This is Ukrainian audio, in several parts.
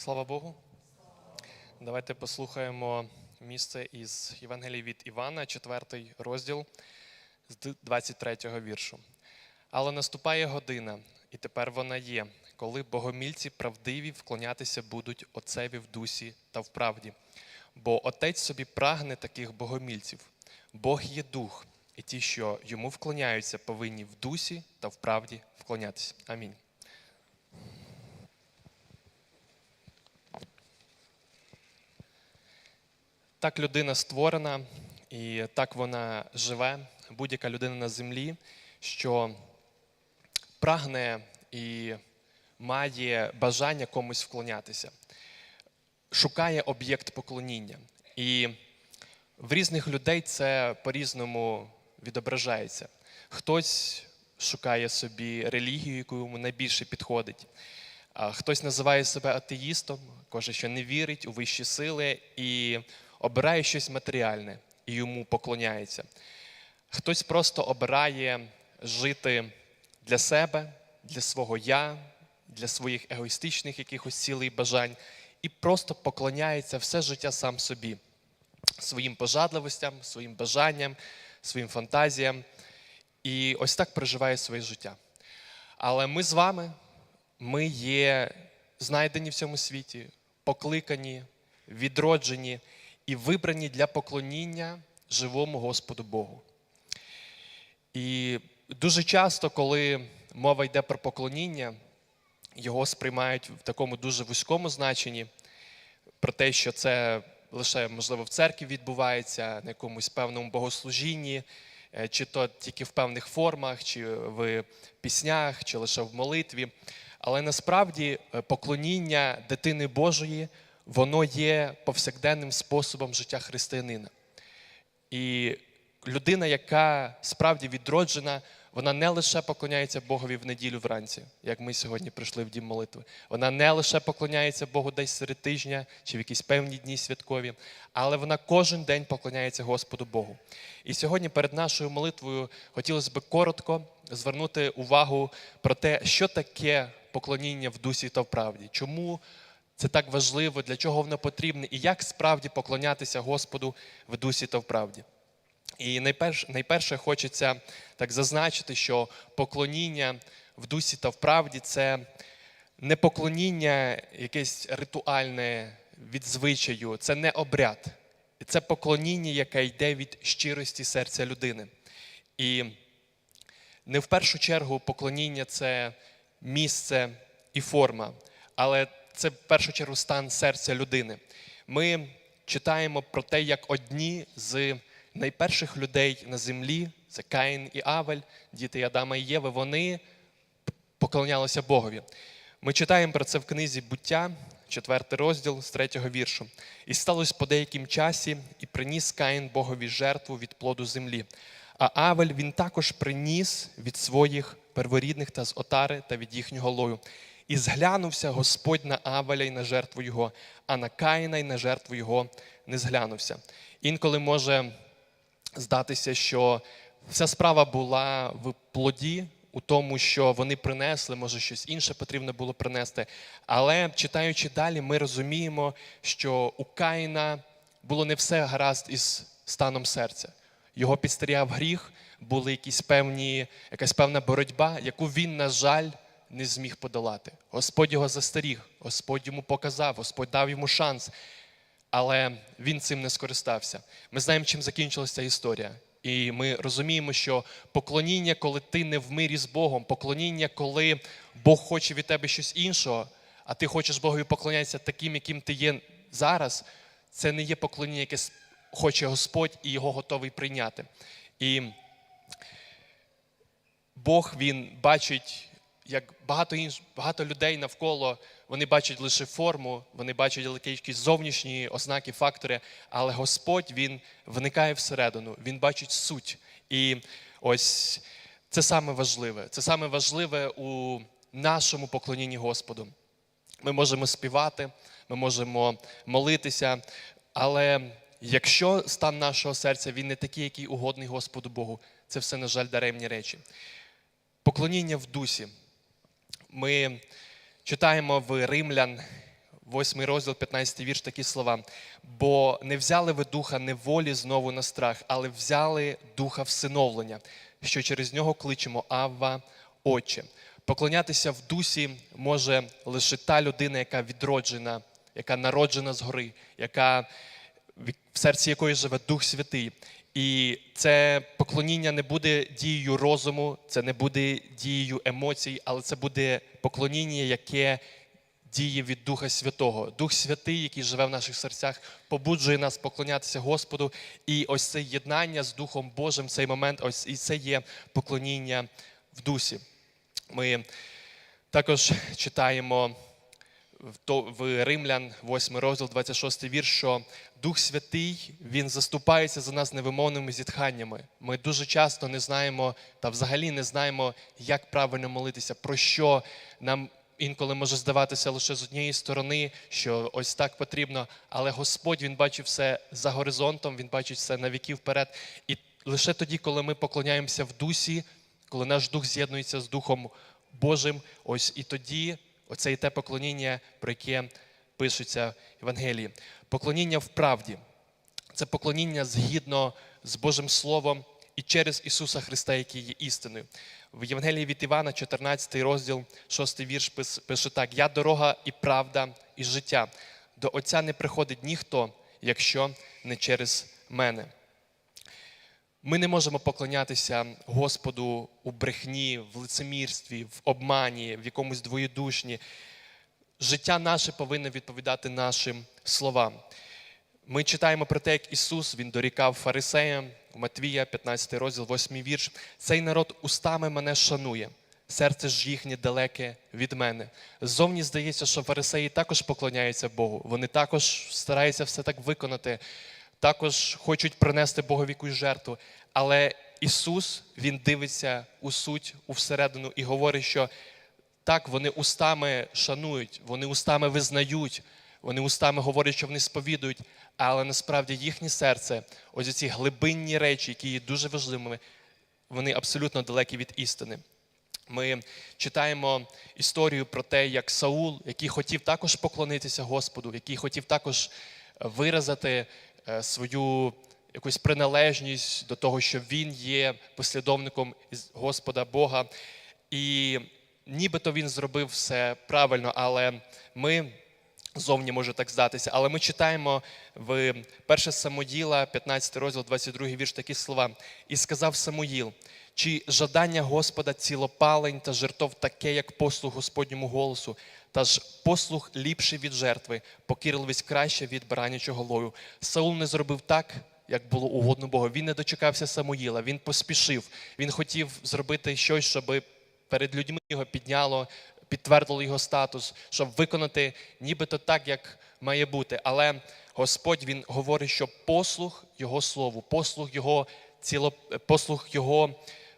Слава Богу. Давайте послухаємо місце із Євангелії від Івана, 4 розділ з 23 віршу. Але наступає година, і тепер вона є, коли богомільці правдиві вклонятися будуть Отцеві в дусі та в правді. Бо Отець собі прагне таких богомільців. Бог є дух, і ті, що йому вклоняються, повинні в дусі та в правді вклонятися. Амінь. Так людина створена, і так вона живе, будь-яка людина на землі, що прагне і має бажання комусь вклонятися, шукає об'єкт поклоніння. І в різних людей це по-різному відображається. Хтось шукає собі релігію, яку йому найбільше підходить. Хтось називає себе атеїстом, каже, що не вірить у вищі сили і обирає щось матеріальне і йому поклоняється. Хтось просто обирає жити для себе, для свого я, для своїх егоїстичних якихось цілей і бажань, і просто поклоняється все життя сам собі, своїм пожадливостям, своїм бажанням, своїм фантазіям. І ось так проживає своє життя. Але ми з вами, ми є знайдені в цьому світі, покликані, відроджені і вибрані для поклоніння живому Господу Богу. І дуже часто, коли мова йде про поклоніння, його сприймають в такому дуже вузькому значенні, про те, що це лише, можливо, в церкві відбувається, на якомусь певному богослужінні, е, чи то тільки в певних формах, чи в піснях, чи лише в молитві. Але насправді е, поклоніння дитини Божої, воно є повсякденним способом життя християнина. І людина, яка справді відроджена, вона не лише поклоняється Богові в неділю вранці, як ми сьогодні прийшли в дім молитви. Вона не лише поклоняється Богу десь серед тижня чи в якісь певні дні святкові, але вона кожен день поклоняється Господу Богу. І сьогодні перед нашою молитвою хотілося б коротко звернути увагу про те, що таке поклоніння в дусі та в правді. Чому це так важливо, для чого воно потрібне, і як справді поклонятися Господу в дусі та в правді. І найперше, найперше хочеться так зазначити, що поклоніння в дусі та в правді це не поклоніння якесь ритуальне від звичаю, це не обряд. Це поклоніння, яке йде від щирості серця людини. І не в першу чергу поклоніння це місце і форма, але це в першу чергу стан серця людини. Ми читаємо про те, як одні з найперших людей на землі, це Каїн і Авель, діти Адама і Єви, вони поклонялися Богові. Ми читаємо про це в книзі буття, 4 розділ з 3 віршу. І сталося по деяким часі, і приніс Каїн Богові жертву від плоду землі. А Авель він також приніс від своїх перворідних та з отари та від їхнього лою. І зглянувся Господь на Авеля й на жертву його, а на Каїна й на жертву його не зглянувся. Інколи може здатися, що вся справа була в плоді, у тому, що вони принесли, може щось інше потрібно було принести. Але читаючи далі, ми розуміємо, що у Каїна було не все гаразд із станом серця. Його підстерігав гріх, були якісь певні, якась певна боротьба, яку він, на жаль, не зміг подолати. Господь його застеріг, Господь йому показав, Господь дав йому шанс, але він цим не скористався. Ми знаємо, чим закінчилася історія. І ми розуміємо, що поклоніння, коли ти не в мирі з Богом, поклоніння, коли Бог хоче від тебе щось іншого, а ти хочеш Богові поклонятися таким, яким ти є зараз, це не є поклоніння, яке хоче Господь і його готовий прийняти. І Бог він бачить, як багато інш, багато людей навколо вони бачать лише форму, вони бачать якісь зовнішні ознаки, фактори, але Господь він вникає всередину, він бачить суть. І ось це саме важливе. Це саме важливе у нашому поклонінні Господу. Ми можемо співати, ми можемо молитися, але якщо стан нашого серця він не такий, який угодний Господу Богу, це все, на жаль, даремні речі. Поклоніння в дусі. Ми читаємо в Римлян 8 розділ, 15 вірш, такі слова. Бо не взяли ви духа неволі знову на страх, але взяли духа всиновлення, що через нього кличемо Авва, Отче. Поклонятися в дусі може лише та людина, яка відроджена, яка народжена згори, яка в серці якої живе Дух Святий. І це поклоніння не буде дією розуму, це не буде дією емоцій, але це буде поклоніння, яке діє від Духа Святого. Дух Святий, який живе в наших серцях, побуджує нас поклонятися Господу. І ось це єднання з Духом Божим, цей момент, ось і це є поклоніння в дусі. Ми також читаємо в Римлян, 8 розділ, 26 вірш, що Дух Святий Він заступається за нас невимовними зітханнями. Ми дуже часто не знаємо та взагалі не знаємо, як правильно молитися, про що нам інколи може здаватися лише з однієї сторони, що ось так потрібно. Але Господь Він бачить все за горизонтом, Він бачить все на віки вперед. І лише тоді, коли ми поклоняємося в дусі, коли наш дух з'єднується з Духом Божим, ось і тоді оце і те поклоніння, про яке пишеться в Євангелії. Поклоніння в правді це поклоніння згідно з Божим Словом і через Ісуса Христа, який є істиною. В Євангелії від Івана, 14 розділ, 6 вірш пише так: Я дорога і правда, і життя. До Отця не приходить ніхто, якщо не через мене. Ми не можемо поклонятися Господу у брехні, в лицемірстві, в обмані, в якомусь двоєдушні. Життя наше повинно відповідати нашим словам. Ми читаємо про те, як Ісус Він дорікав фарисеям в Матвія, 15 розділ, 8 вірш. Цей народ устами мене шанує, серце ж їхнє далеке від мене. Ззовні здається, що фарисеї також поклоняються Богу. Вони також стараються все так виконати, також хочуть принести Богові якусь жертву. Але Ісус Він дивиться у суть, у всередину і говорить, що так, вони устами шанують, вони устами визнають, вони устами говорять, що вони сповідують, але насправді їхнє серце, ось ці глибинні речі, які є дуже важливими, вони абсолютно далекі від істини. Ми читаємо історію про те, як Саул, який хотів також поклонитися Господу, який хотів також виразити свою якусь приналежність до того, що він є послідовником Господа Бога. І нібито він зробив все правильно, але ми зовні може так здатися. Але ми читаємо в 1 Самоїла, 15 розділ, 22 вірш, такі слова. І сказав Самуїл, чи жадання Господа цілопалень та жертов таке, як послуг Господньому голосу, та ж послуг ліпший від жертви, покірливість краще від баранячого лою. Саул не зробив так, як було угодно Богу. Він не дочекався Самуїла, він поспішив, він хотів зробити щось, щоб перед людьми його підняло, підтвердило його статус, щоб виконати нібито так, як має бути. Але Господь Він говорить, що послух Його слову, послуг Його ціло, послух Його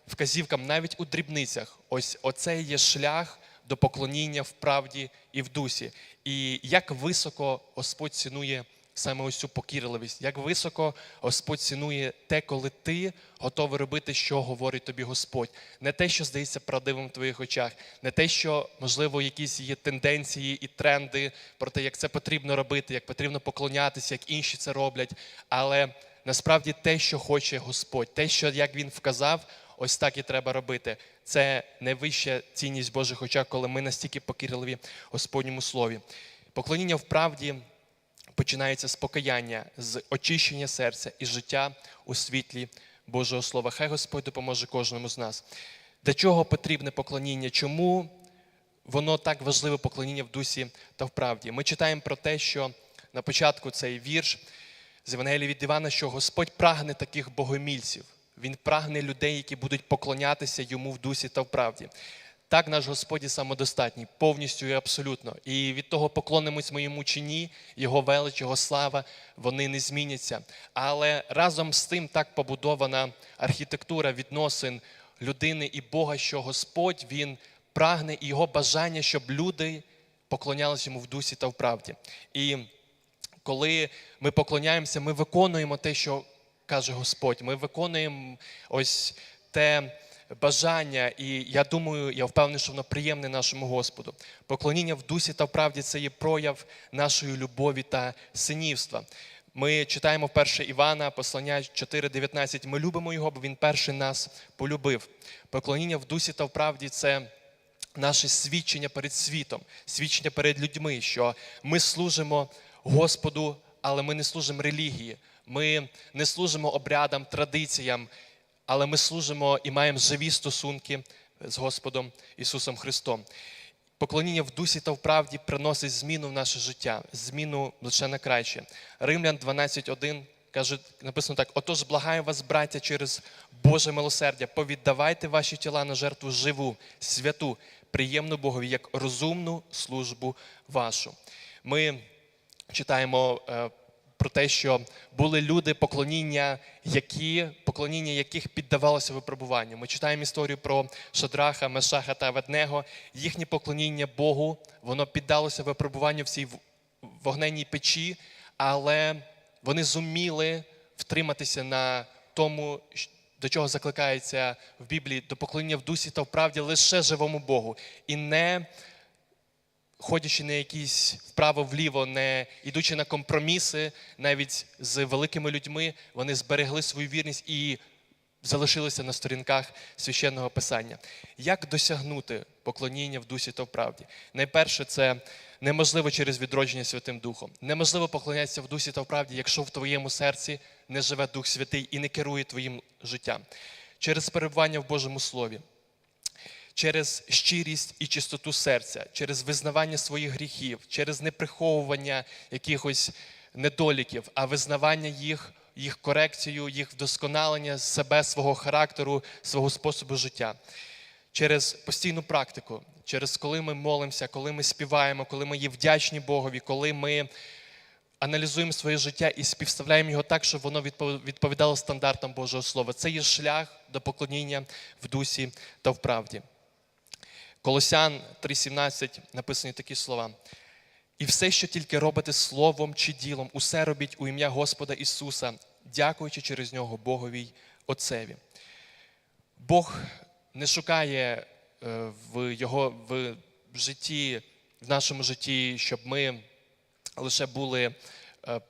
вказівкам, навіть у дрібницях, ось оце є шлях до поклоніння в правді і в дусі. І як високо Господь цінує саме ось цю покірливість, як високо Господь цінує те, коли ти готовий робити, що говорить тобі Господь. Не те, що здається правдивим в твоїх очах, не те, що, можливо, якісь є тенденції і тренди про те, як це потрібно робити, як потрібно поклонятися, як інші це роблять. Але насправді те, що хоче Господь, те, що як Він вказав, ось так і треба робити. Це найвища цінність Божих очах, коли ми настільки покірливі Господньому слові. Поклоніння в правді починається з покаяння, з очищення серця і життя у світлі Божого Слова. Хай Господь допоможе кожному з нас. Для чого потрібне поклоніння? Чому воно так важливе поклоніння в дусі та в правді? Ми читаємо про те, що на початку цей вірш з Євангелії від Івана, що Господь прагне таких богомільців. Він прагне людей, які будуть поклонятися йому в дусі та в правді. Так, наш Господь є самодостатній, повністю і абсолютно. І від того поклонимось ми йому чи ні, його велич, його слава, вони не зміняться. Але разом з тим так побудована архітектура відносин людини і Бога, що Господь він прагне і його бажання, щоб люди поклонялися йому в дусі та в правді. І коли ми поклоняємося, ми виконуємо те, що каже Господь. Ми виконуємо ось те бажання, і я думаю, я впевнений, що воно приємне нашому Господу. Поклоніння в дусі та в правді це є прояв нашої любові та синівства. Ми читаємо 1 Івана, послання 4,19. Ми любимо його, бо він перший нас полюбив. Поклоніння в дусі та в правді це наше свідчення перед світом, свідчення перед людьми, що ми служимо Господу, але ми не служимо релігії. Ми не служимо обрядам, традиціям, але ми служимо і маємо живі стосунки з Господом Ісусом Христом. Поклоніння в дусі та в правді приносить зміну в наше життя, зміну лише на краще. Римлян 12.1 каже, написано так: отож, благаю вас, браття, через Боже милосердя, повіддавайте ваші тіла на жертву живу, святу, приємну Богові, як розумну службу вашу. Ми читаємо е, про те, що були люди, поклоніння, які, поклоніння яких піддавалося випробуванню. Ми читаємо історію про Шадраха, Мешаха та Аведнего. Їхнє поклоніння Богу, воно піддалося випробуванню в цій вогненній печі, але вони зуміли втриматися на тому, до чого закликається в Біблії, до поклоніння в дусі та в правді лише живому Богу. І не ходячи на якісь вправо-вліво, не йдучи на компроміси, навіть з великими людьми, вони зберегли свою вірність і залишилися на сторінках священного писання. Як досягнути поклоніння в дусі та в правді? Найперше, це неможливо через відродження Святим Духом. Неможливо поклонятися в дусі та в правді, якщо в твоєму серці не живе Дух Святий і не керує твоїм життям. Через перебування в Божому Слові через щирість і чистоту серця, через визнавання своїх гріхів, через неприховування якихось недоліків, а визнавання їх, їх корекцію, їх вдосконалення себе, свого характеру, свого способу життя. Через постійну практику, через коли ми молимося, коли ми співаємо, коли ми є вдячні Богові, коли ми аналізуємо своє життя і співставляємо його так, щоб воно відпов- відповідало стандартам Божого Слова. Це є шлях до поклоніння в дусі та в правді. Колосян 3:17 написані такі слова. І все, що тільки робите словом чи ділом, усе робіть у ім'я Господа Ісуса, дякуючи через нього Богові Отцеві. Бог не шукає е, в його в житті, в нашому житті, щоб ми лише були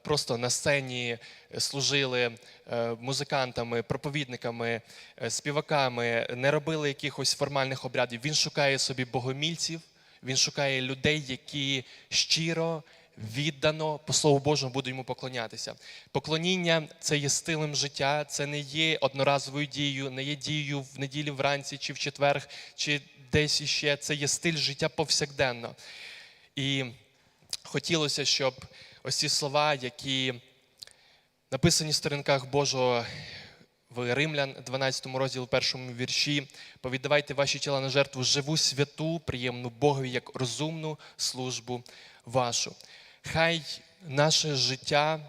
просто на сцені, е, служили е, музикантами, проповідниками, е, співаками, не робили якихось формальних обрядів. Він шукає собі богомільців, він шукає людей, які щиро. Віддано по Слову Божому буду йому поклонятися. Поклоніння це є стилем життя, це не є одноразовою дією, не є дією в неділю вранці чи в четвер, чи десь іще. Це є стиль життя повсякденно. І хотілося, щоб ось ці слова, які написані в сторінках Божого в Римлян, 12 розділі, першому вірші, повіддавайте ваші тіла на жертву живу, святу, приємну Богові, як розумну службу вашу. Хай наше життя,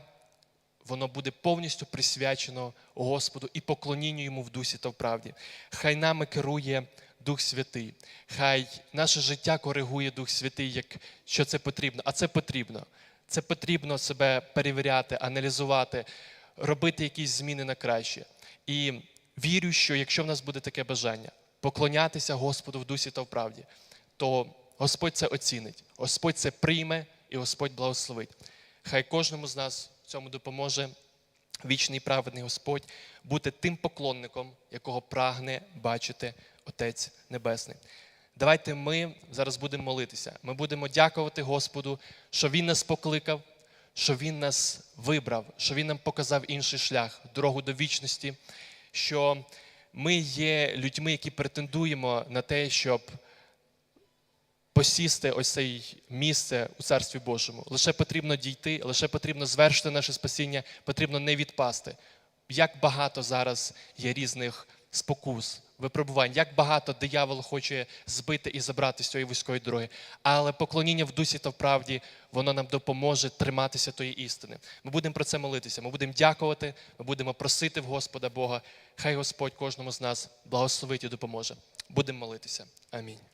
воно буде повністю присвячено Господу і поклонінню йому в дусі та в правді. Хай нами керує Дух Святий. Хай наше життя коригує Дух Святий, як що це потрібно. А це потрібно. Це потрібно себе перевіряти, аналізувати, робити якісь зміни на краще. І вірю, що якщо в нас буде таке бажання поклонятися Господу в дусі та в правді, то Господь це оцінить, Господь це прийме і Господь благословить. Хай кожному з нас цьому допоможе вічний праведний Господь бути тим поклонником, якого прагне бачити Отець Небесний. Давайте ми зараз будемо молитися. Ми будемо дякувати Господу, що Він нас покликав, що Він нас вибрав, що Він нам показав інший шлях, дорогу до вічності, що ми є людьми, які претендуємо на те, щоб посісти ось це місце у Царстві Божому. Лише потрібно дійти, лише потрібно звершити наше спасіння, потрібно не відпасти. Як багато зараз є різних спокус, випробувань, як багато диявол хоче збити і забрати з цієї вузької дороги. Але поклоніння в дусі та в правді, воно нам допоможе триматися тої істини. Ми будемо про це молитися. Ми будемо дякувати, ми будемо просити в Господа Бога. Хай Господь кожному з нас благословить і допоможе. Будемо молитися. Амінь.